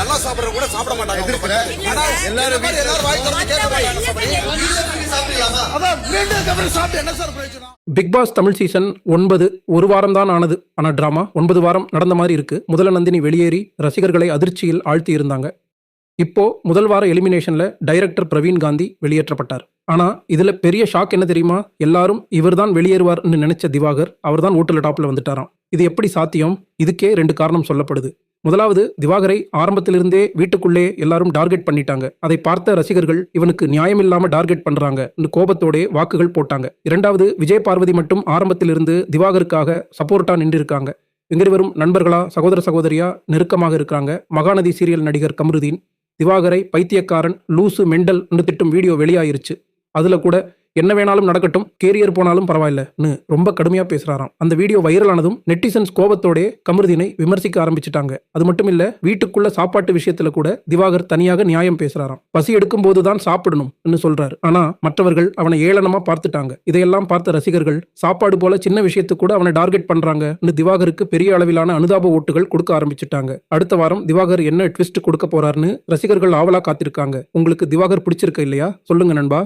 நல்லா சாப்பிடுற கூட சாப்பிட மாட்டாங்க. உங்களை பத்தி. ஆனா எல்லாரும் இந்த மாதிரி எல்லாரும் வாய் திறந்து கேட்க மாட்டாங்க சபரி. அதான் மீண்டும் அப்புறம் சாப்பிட்டு என்ன சார் பிரயோஜனம்? பிக் பாஸ் தமிழ் சீசன் ஒன்பது ஒரு வாரம் தான் ஆனது. ஆனா டிராமா ஒன்பது வாரம் நடந்த மாதிரி இருக்கு. முதல நந்தினி வெளியேறி ரசிகர்களை அதிர்ச்சியில் ஆழ்த்தி இருந்தாங்க இப்போ முதல் வார எலிமினேஷன்ல டைரக்டர் பிரவீன் காந்தி வெளியேற்றப்பட்டார். ஆனா இதுல பெரிய ஷாக் என்ன தெரியுமா? எல்லாரும் இவர்தான் வெளியேறுவார்னு நினைச்ச திவாகர் அவர்தான் ஓட்டுல டாப்ல வந்துட்டாராம். இது எப்படி சாத்தியம்? இதுக்கே ரெண்டு காரணம் சொல்லப்படுது. முதலாவது திவாகரை ஆரம்பத்திலிருந்தே வீட்டுக்குள்ளே எல்லாரும் டார்கெட் பண்ணிட்டாங்க. அதை பார்த்த ரசிகர்கள் இவனுக்கு நியாயமில்லாம டார்கெட் பண்றாங்க. கோபத்தோடே வாக்குகள் போட்டாங்க. இரண்டாவது விஜய் பார்வதி மட்டும் ஆரம்பத்திலிருந்து திவாகருக்காக சப்போர்ட்டா நின்றிருக்காங்க. இங்கிருவரும் நண்பர்களா சகோதர சகோதரியா நெருக்கமாக இருக்காங்க. மகாநதி சீரியல் நடிகர் கமருதீன் திவாகரை பைத்தியக்காரன் லூசு மெண்டல் திட்டும் வீடியோ வெளியாயிருச்சு. அதுல கூட என்ன வேணாலும் நடக்கட்டும் கேரியர் போனாலும் பரவாயில்லன்னு ரொம்ப கடுமையாக பேசுகிறாராம் அந்த வீடியோ வைரலானதும் நெட்டிசன்ஸ் கோபத்தோடே கமருதீனை விமர்சிக்க ஆரம்பிச்சிட்டாங்க. அது மட்டும் இல்லை வீட்டுக்குள்ள சாப்பாட்டு விஷயத்தில் கூட திவாகர் தனியாக நியாயம் பேசுகிறாராம் பசி எடுக்கும் போது தான் சாப்பிடணும்னு சொல்கிறாரு ஆனால் மற்றவர்கள் அவனை ஏளனமாக பார்த்துட்டாங்க. இதையெல்லாம் பார்த்த ரசிகர்கள் சாப்பாடு போல சின்ன விஷயத்துக்கு கூட அவனை டார்கெட் பண்ணுறாங்கன்னு திவாகருக்கு பெரிய அளவிலான அனுதாப ஓட்டுகள் கொடுக்க ஆரம்பிச்சிட்டாங்க. அடுத்த வாரம் திவாகர் என்ன ட்விஸ்ட் கொடுக்க போறாருன்னு ரசிகர்கள் ஆவலாக காத்திருக்காங்க. உங்களுக்கு திவாகர் பிடிச்சிருக்க இல்லையா? சொல்லுங்க நண்பா.